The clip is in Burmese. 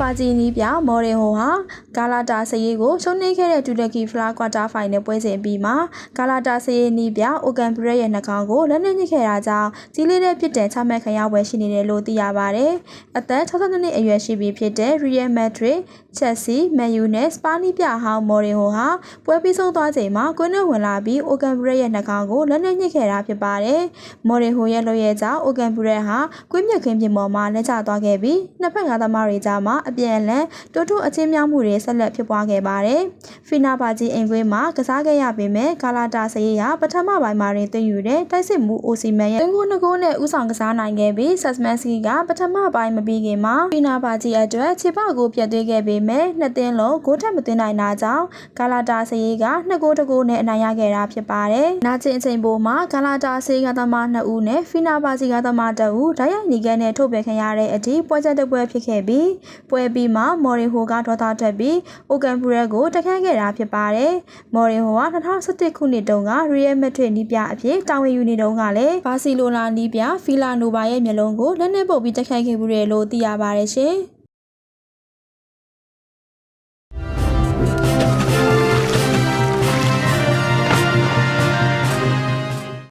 ပါဂျီနီးပြမော်ရင်ဟိုဟာဂါလာတာစရေးကိုရှုံးနိခဲ့တဲ့တူရကီဖလားကွာတာဖိုင်နယ်ပွဲစဉ်အပြီးမှာဂါလာတာစရေးနီးပြအိုကန်ဘရက်ရဲ့နှာခေါင်းကိုလက်နက်ညစ်ခဲ့တာကြောင့်ကြီးလေးတဲ့ပြစ်ဒဏ်ချမှတ်ခံရပွဲရှိနေတယ်လို့သိရပါတယ်။အသက်62နှစ်အရွယ်ရှိပြီဖြစ်တဲ့ Real Madrid, Chelsea, Man U နဲ့စပါးနီးပြဟောင်းမော်ရင်ဟိုဟာပွဲပြီးဆုံးသွားချိန်မှာကွင်းနဲ့ဝင်လာပြီးအိုကန်ဘရက်ရဲ့နှာခေါင်းကိုလက်နက်ညစ်ခဲ့တာဖြစ်ပါတယ်။မော်ရင်ဟိုရဲ့လုပ်ရဲ့ကြောင့်အိုကန်ဘရက်ဟာကွင်းမြက်ခင်းပြင်ပေါ်မှာလက်ကျသွားခဲ့ပြီးနှစ်ဖက်ငါးသမားတွေကြားမှာအပြန်အလှန်တိုးတိုးအချင်းများမှုတွေဆက်လက်ဖြစ်ပွားခဲ့ပါတယ်။ဖီနာပါဂျီအင်ကွင်းမှာကစားခဲ့ရပေမဲ့ဂါလာတာစရေးဟာပထမပိုင်းမှာတွင်တင်ယူတဲ့တိုက်စစ်မှုအိုစီမန်ရဲ့တွင်ကိုနှကိုးနဲ့ဥဆောင်ကစားနိုင်ခဲ့ပြီးဆက်မန်စကီကပထမပိုင်းမပြီးခင်မှာဖီနာပါဂျီအတွက်ခြေပကိုပြတ်သွေးခဲ့ပေမဲ့နှစ်သင်းလုံးဂိုးထက်မသွင်းနိုင်တာကြောင့်ဂါလာတာစရေးကနှစ်ဂိုးတစ်ဂိုးနဲ့အနိုင်ရခဲ့တာဖြစ်ပါတယ်။နာကျင်အချိန်ပိုမှာဂါလာတာစရေးကသမား2ဦးနဲ့ဖီနာပါဂျီကသမား2ဦးဓာတ်ရိုက်နီကန်နဲ့ထုတ်ပယ်ခံရတဲ့အထိပွဲချက်တစ်ပွဲဖြစ်ခဲ့ပြီးပွဲပြီးမှမော်ရီဟိုကဒေါသထွက်ပြီးအိုကန်ပူရက်ကိုတခန့်ခဲ့တာဖြစ်ပါတယ်။မော်ရီဟိုက2017ခုနှစ်တုန်းကရီယယ်မက်ဒရစ်နီးပြအဖြစ်တာဝန်ယူနေတုန်းကလည်းဘာစီလိုနာနီးပြဖီလာနိုဗာရဲ့မျက်လုံးကိုလက်နက်ပုတ်ပြီးတခန့်ခဲ့မှုတယ်လို့သိရပါတယ်ရှင်။